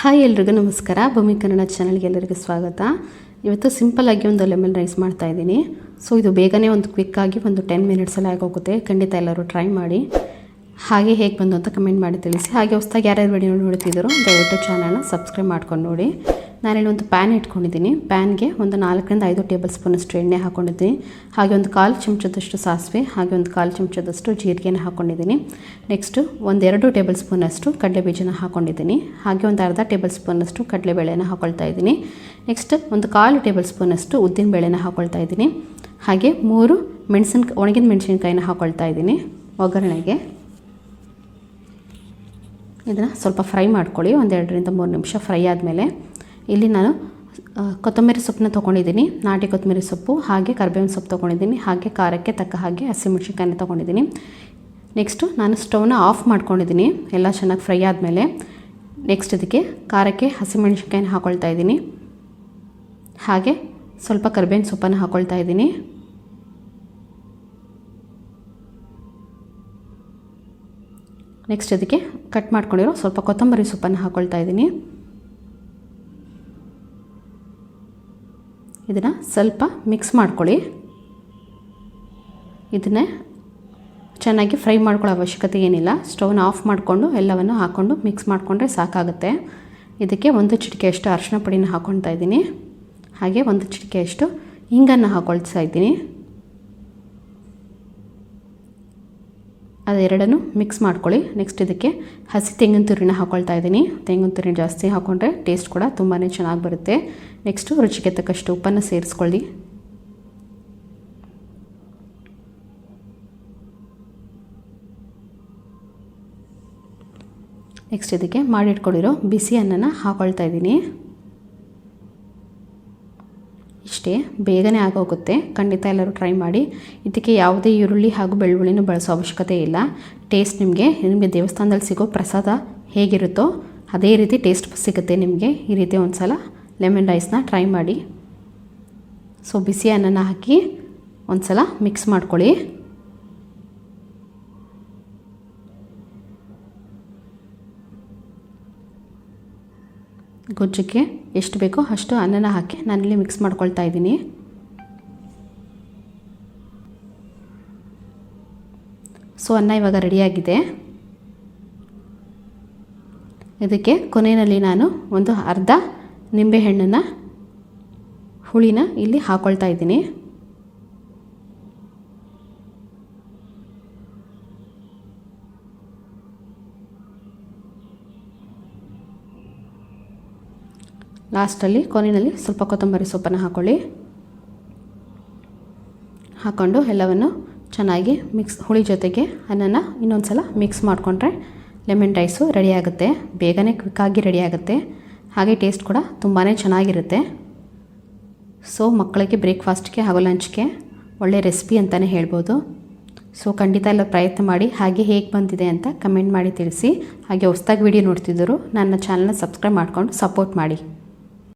Hi ಎಲ್ರಿಗೂ ನಮಸ್ಕಾರ. ಭೂಮಿ ಕನ್ನಡ ಚಾನಲ್ಗೆ ಎಲ್ಲರಿಗೂ ಸ್ವಾಗತ. ಇವತ್ತು ಸಿಂಪಲ್ಲಾಗಿ ಒಂದು ಲೆಮನ್ ರೈಸ್ ಮಾಡ್ತಾ ಇದ್ದೀನಿ. ಸೊ ಇದು ಬೇಗನೆ ಒಂದು ಕ್ವಿಕ್ಕಾಗಿ ಒಂದು ಟೆನ್ ಮಿನಿಟ್ಸಲ್ಲಿ ಆಗೋಗುತ್ತೆ. ಖಂಡಿತ ಎಲ್ಲರೂ ಟ್ರೈ ಮಾಡಿ. ಹಾಗೆ ಹೇಗೆ ಬಂದು ಅಂತ ಕಮೆಂಟ್ ಮಾಡಿ ತಿಳಿಸಿ. ಹಾಗೆ ಹೊಸ್ದಾಗಿ ಯಾರ್ಯಾರು ವಿಡಿಯೋ ನೋಡ್ತಿದ್ದರು, ದಯವಿಟ್ಟು ಚಾನಲ್ನ ಸಬ್ಸ್ಕ್ರೈಬ್ ಮಾಡ್ಕೊಂಡು ನೋಡಿ. ನಾನಿಲ್ಲಿ ಒಂದು ಪ್ಯಾನ್ ಇಟ್ಕೊಂಡಿದ್ದೀನಿ. ಪ್ಯಾನ್ಗೆ ಒಂದು ನಾಲ್ಕರಿಂದ ಐದು ಟೇಬಲ್ ಸ್ಪೂನಷ್ಟು ಎಣ್ಣೆ ಹಾಕ್ಕೊಂಡಿದ್ದೀನಿ ಹಾಗೆ ಒಂದು ಕಾಲು ಚಮಚದಷ್ಟು ಸಾಸಿವೆ, ಹಾಗೆ ಒಂದು ಕಾಲು ಚಮಚದಷ್ಟು ಜೀರಿಗೆನ ಹಾಕ್ಕೊಂಡಿದ್ದೀನಿ ನೆಕ್ಸ್ಟು ಒಂದೆರಡು ಟೇಬಲ್ ಸ್ಪೂನಷ್ಟು ಕಡಲೆ ಬೀಜನ ಹಾಕ್ಕೊಂಡಿದ್ದೀನಿ ಹಾಗೆ ಒಂದು ಅರ್ಧ ಟೇಬಲ್ ಸ್ಪೂನಷ್ಟು ಕಡಲೆಬೇಳೆನ ಹಾಕ್ಕೊಳ್ತಾ ಇದ್ದೀನಿ. ನೆಕ್ಸ್ಟ್ ಒಂದು ಕಾಲು ಟೇಬಲ್ ಸ್ಪೂನಷ್ಟು ಉದ್ದಿನ ಬೇಳೆನ ಹಾಕ್ಕೊಳ್ತಾ ಇದ್ದೀನಿ. ಹಾಗೆ ಮೂರು ಮೆಣಸಿನ ಒಣಗಿನ ಮೆಣಸಿನ್ಕಾಯಿನ ಹಾಕ್ಕೊಳ್ತಾ ಇದ್ದೀನಿ. ಒಗ್ಗರಣೆಗೆ. ಇದನ್ನು ಸ್ವಲ್ಪ ಫ್ರೈ ಮಾಡ್ಕೊಳ್ಳಿ, ಒಂದೆರಡರಿಂದ ಮೂರು ನಿಮಿಷ ಫ್ರೈ ಆದಮೇಲೆ. ಇಲ್ಲಿ ನಾನು ಕೊತ್ತಂಬರಿ ಸೊಪ್ಪನ್ನ ತೊಗೊಂಡಿದ್ದೀನಿ. ನಾಟಿ ಕೊತ್ತಂಬರಿ ಸೊಪ್ಪು, ಹಾಗೆ ಕರ್ಬೇವಿನ ಸೊಪ್ಪು ತೊಗೊಂಡಿದ್ದೀನಿ. ಹಾಗೆ ಖಾರಕ್ಕೆ ತಕ್ಕ ಹಾಗೆ ಹಸಿಮೆಣ್ಸಿನ್ಕಾಯಿನ ತೊಗೊಂಡಿದ್ದೀನಿ. ನೆಕ್ಸ್ಟು ನಾನು ಸ್ಟವ್ನ ಆಫ್ ಮಾಡ್ಕೊಂಡಿದ್ದೀನಿ, ಎಲ್ಲ ಚೆನ್ನಾಗಿ ಫ್ರೈ ಆದಮೇಲೆ. ನೆಕ್ಸ್ಟ್ ಇದಕ್ಕೆ ಖಾರಕ್ಕೆ ಹಸಿಮೆಣ್ಸಿನ್ಕಾಯಿನ ಹಾಕ್ಕೊಳ್ತಾ ಇದ್ದೀನಿ. ಹಾಗೆ ಸ್ವಲ್ಪ ಕರ್ಬೇವಿನ ಸೊಪ್ಪನ್ನು ಹಾಕ್ಕೊಳ್ತಾ ಇದ್ದೀನಿ. ನೆಕ್ಸ್ಟ್ ಅದಕ್ಕೆ ಕಟ್ ಮಾಡ್ಕೊಂಡಿರೋ ಸ್ವಲ್ಪ ಕೊತ್ತಂಬರಿ ಸೊಪ್ಪನ್ನು ಹಾಕ್ಕೊಳ್ತಾ ಇದ್ದೀನಿ. ಇದನ್ನು ಸ್ವಲ್ಪ ಮಿಕ್ಸ್ ಮಾಡ್ಕೊಳ್ಳಿ. ಇದನ್ನೇ ಚೆನ್ನಾಗಿ ಫ್ರೈ ಮಾಡ್ಕೊಳ್ಳೋ ಅವಶ್ಯಕತೆ ಏನಿಲ್ಲ. ಸ್ಟವ್ನ ಆಫ್ ಮಾಡಿಕೊಂಡು ಎಲ್ಲವನ್ನು ಹಾಕ್ಕೊಂಡು ಮಿಕ್ಸ್ ಮಾಡಿಕೊಂಡ್ರೆ ಸಾಕಾಗುತ್ತೆ. ಇದಕ್ಕೆ ಒಂದು ಚಿಟಿಕೆಯಷ್ಟು ಅರಿಶಿನ ಪುಡಿನ ಹಾಕ್ಕೊಳ್ತಾ ಇದ್ದೀನಿ. ಹಾಗೆ ಒಂದು ಚಿಟಿಕೆಯಷ್ಟು ಹಿಂಗನ್ನು ಹಾಕ್ಕೊಳ್ತಾ ಇದ್ದೀನಿ. ಅದೆರಡನ್ನು ಮಿಕ್ಸ್ ಮಾಡ್ಕೊಳ್ಳಿ. ನೆಕ್ಸ್ಟ್ ಇದಕ್ಕೆ ಹಸಿ ತೆಂಗಿನ ತುರಿನ ಹಾಕ್ಕೊಳ್ತಾ ಇದ್ದೀನಿ. ತೆಂಗಿನ ತುರಿ ಜಾಸ್ತಿ ಹಾಕ್ಕೊಂಡ್ರೆ ಟೇಸ್ಟ್ ಕೂಡ ತುಂಬಾ ಚೆನ್ನಾಗಿ ಬರುತ್ತೆ. ನೆಕ್ಸ್ಟು ರುಚಿಗೆ ತಕ್ಕಷ್ಟು ಉಪ್ಪನ್ನು ಸೇರಿಸ್ಕೊಳ್ಳಿ. ನೆಕ್ಸ್ಟ್ ಇದಕ್ಕೆ ಮಾಡಿಟ್ಕೊಂಡಿರೋ ಬಿಸಿ ಅನ್ನನ ಹಾಕ್ಕೊಳ್ತಾ ಇದ್ದೀನಿ. ಇಷ್ಟೇ. ಬೇಗನೆ ಆಗೋಗುತ್ತೆ. ಖಂಡಿತ ಎಲ್ಲರೂ ಟ್ರೈ ಮಾಡಿ. ಇದಕ್ಕೆ ಯಾವುದೇ ಈರುಳ್ಳಿ ಹಾಗೂ ಬೆಳ್ಳುಳ್ಳಿನೂ ಬಳಸೋ ಅವಶ್ಯಕತೆ ಇಲ್ಲ. ಟೇಸ್ಟ್ ನಿಮಗೆ ನಿಮಗೆ ದೇವಸ್ಥಾನದಲ್ಲಿ ಸಿಗೋ ಪ್ರಸಾದ ಹೇಗಿರುತ್ತೋ ಅದೇ ರೀತಿ ಟೇಸ್ಟ್ ಸಿಗುತ್ತೆ ನಿಮಗೆ. ಈ ರೀತಿ ಒಂದು ಸಲ ಲೆಮನ್ ರೈಸ್ನ ಟ್ರೈ ಮಾಡಿ. ಸೊ ಬಿಸಿ ಅನ್ನನ ಹಾಕಿ ಒಂದು ಸಲ ಮಿಕ್ಸ್ ಮಾಡ್ಕೊಳ್ಳಿ. ಗೊಜ್ಜಕ್ಕೆ ಎಷ್ಟು ಬೇಕೋ ಅಷ್ಟು ಅನ್ನನ ಹಾಕಿ ನಾನಿಲ್ಲಿ ಮಿಕ್ಸ್ ಮಾಡ್ಕೊಳ್ತಾ ಇದ್ದೀನಿ. ಸೊ ಅನ್ನ ಇವಾಗ ರೆಡಿಯಾಗಿದೆ ಇದಕ್ಕೆ ಕೊನೆಯಲ್ಲಿ ನಾನು ಒಂದು ಅರ್ಧ ನಿಂಬೆಹಣ್ಣನ್ನು ಹುಳಿನ ಇಲ್ಲಿ ಹಾಕ್ಕೊಳ್ತಾ ಇದ್ದೀನಿ. ಲಾಸ್ಟಲ್ಲಿ ಕೊನೆಯಲ್ಲಿ ಸ್ವಲ್ಪ ಕೊತ್ತಂಬರಿ ಸೊಪ್ಪನ್ನು ಹಾಕ್ಕೊಳ್ಳಿ ಹಾಕ್ಕೊಂಡು ಎಲ್ಲವನ್ನು ಚೆನ್ನಾಗಿ ಮಿಕ್ಸ್, ಹುಳಿ ಜೊತೆಗೆ ಅನ್ನನ ಇನ್ನೊಂದು ಸಲ ಮಿಕ್ಸ್ ಮಾಡಿಕೊಂಡ್ರೆ ಲೆಮನ್ ರೈಸು ರೆಡಿ ಆಗುತ್ತೆ. ಬೇಗನೆ ಕ್ವಿಕ್ಕಾಗಿ ರೆಡಿ ಆಗುತ್ತೆ. ಹಾಗೆ ಟೇಸ್ಟ್ ಕೂಡ ತುಂಬಾ ಚೆನ್ನಾಗಿರುತ್ತೆ. ಸೊ ಮಕ್ಕಳಿಗೆ ಬ್ರೇಕ್ಫಾಸ್ಟ್ಗೆ ಹಾಗೂ ಲಂಚ್ಗೆ ಒಳ್ಳೆ ರೆಸಿಪಿ ಅಂತಲೇ ಹೇಳ್ಬೋದು. ಸೊ ಖಂಡಿತ ಎಲ್ಲ ಪ್ರಯತ್ನ ಮಾಡಿ ಹಾಗೆ ಹೇಗೆ ಬಂದಿದೆ ಅಂತ ಕಮೆಂಟ್ ಮಾಡಿ ತಿಳಿಸಿ. ಹಾಗೆ ಹೊಸ್ದಾಗಿ ವಿಡಿಯೋ ನೋಡ್ತಿದ್ದರು ನನ್ನ ಚಾನಲ್ನ ಸಬ್ಸ್ಕ್ರೈಬ್ ಮಾಡ್ಕೊಂಡು ಸಪೋರ್ಟ್ ಮಾಡಿ.